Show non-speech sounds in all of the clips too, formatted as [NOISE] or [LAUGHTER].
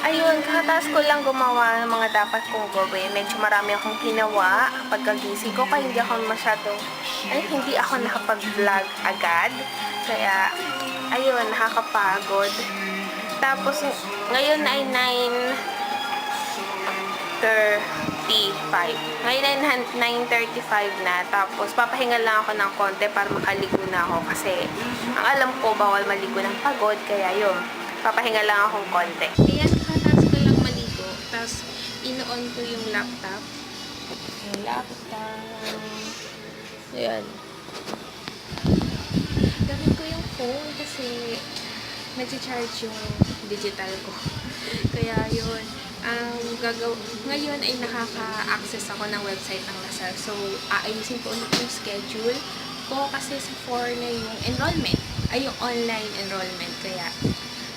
Ayun, kakataas ko lang gumawa ng mga dapat kong gawin. Medyo marami akong ginawa pagkagising ko kaya hindi ako masyado, ay hindi ako nakapag-vlog agad. Kaya, ayun, nakakapagod. Tapos, ngayon ay 9.35. Ngayon ay 9.35 na. Tapos, papahinga lang ako ng konti para makaligo na ako. Kasi, ang alam ko, bawal maligo ng pagod. Kaya, yun, papahinga lang akong konti. Ayan, kakataas ko lang maligo. Tapos, ino-on ko yung laptop. Yung laptop. Ayan. Gamit ko yung phone kasi nag-charge yung digital ko. [LAUGHS] Kaya yun, ang gagaw ngayon ay nakaka-access ako ng website ng Lasal. So, aayusin ko ulit yung schedule ko kasi sa 4 na yung enrollment. Ay, yung online enrollment. Kaya,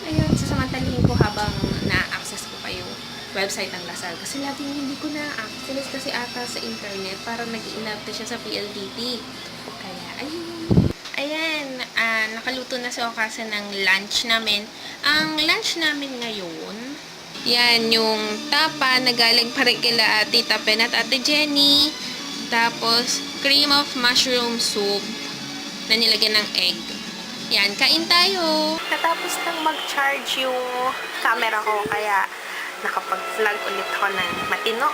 ayun, sasamantalihin ko habang na-access ko pa yung website ng Lasal. Kasi laging hindi ko na-access kasi ata sa internet para nag-inabta siya sa PLDT. Kaya, ayun. Ayan, ah, nakaluto na sa okasan ng lunch namin. Ang lunch namin ngayon, yan, yung tapa na galing pa rin kila Tita Pen at Ate Jenny. Tapos, cream of mushroom soup na nilagyan ng egg. Yan, kain tayo! Natapos nang mag-charge yung camera ko, kaya nakapag-vlog ulit ako ng matino.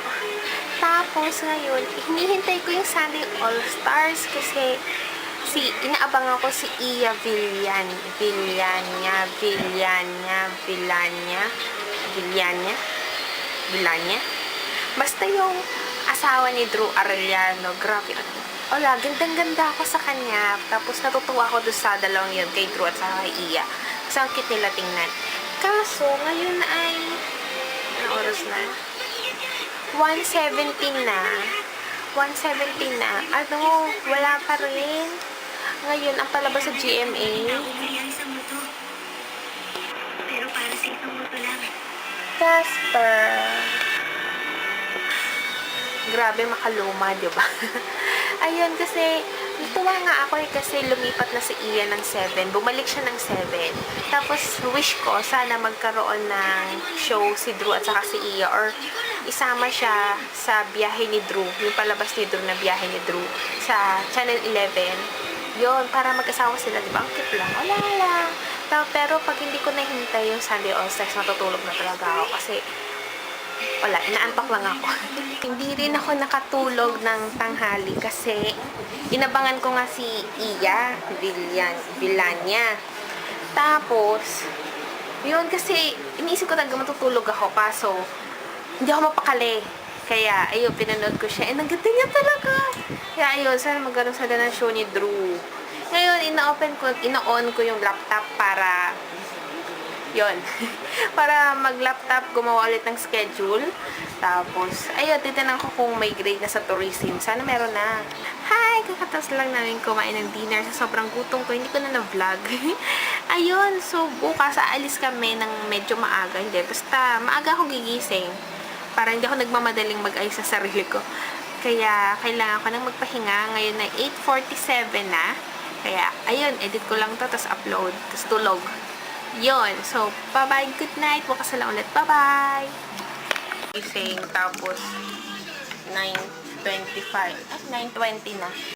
Tapos ngayon, hinihintay ko yung Sunday All-Stars kasi si inaabangan ko si Iya Villan Villania Villania Villania Villania Villania basta yung asawa ni Drew Arellano grabe Wala, gandang-ganda ako sa kanya. Tapos natutuwa ako doon sa dalawang yun, kay Drew at sa kay Iya. Kasi ang cute nila tingnan. Kaso, ngayon ay, anong oras na? 1.17 na. 1.17 na. Ano, wala pa rin. Ngayon, ang palabas sa GMA. Casper. Grabe makaluma, di ba? [LAUGHS] Ayun, kasi natuwa nga ako eh, kasi lumipat na si Ian ng 7. Bumalik siya ng 7. Tapos, wish ko, sana magkaroon ng show si Drew at saka si Iya or isama siya sa biyahe ni Drew, yung palabas ni Drew na biyahe ni Drew sa Channel 11. Yon para mag-asawa sila, di ba? Ang cute lang. Wala lang. Pero pag hindi ko nahintay yung Sunday All Stars, matutulog na talaga ako kasi wala, inaantok lang ako. [LAUGHS] hindi rin ako nakatulog ng tanghali kasi inabangan ko nga si Iya Villan, Villania. Tapos, yun kasi iniisip ko talaga matutulog ako kaso hindi ako mapakali. Kaya, ayun, pinanood ko siya. Eh, naganda niya talaga. Kaya, ayun, sana magkaroon sila ng show ni Drew. Ngayon, ina-open ko, ina-on ko yung laptop para yon [LAUGHS] para mag-laptop, gumawa ulit ng schedule. Tapos, ayun, titinan ko kung may grade na sa tourism. Sana meron na. Hi! Kakatapos lang namin kumain ng dinner. Sa sobrang gutom ko, hindi ko na na-vlog. [LAUGHS] ayun, so bukas aalis kami ng medyo maaga. Hindi, basta maaga ako gigising. Para hindi ako nagmamadaling mag-ayos sa sarili ko. Kaya, kailangan ko nang magpahinga. Ngayon na 8.47 na. Kaya, ayun, edit ko lang to, tapos upload, tapos tulog. Yun. So, bye-bye. Good night. Bukas na ulit. Bye-bye. Gising. Tapos, 9.25. Ah, 9.20 na.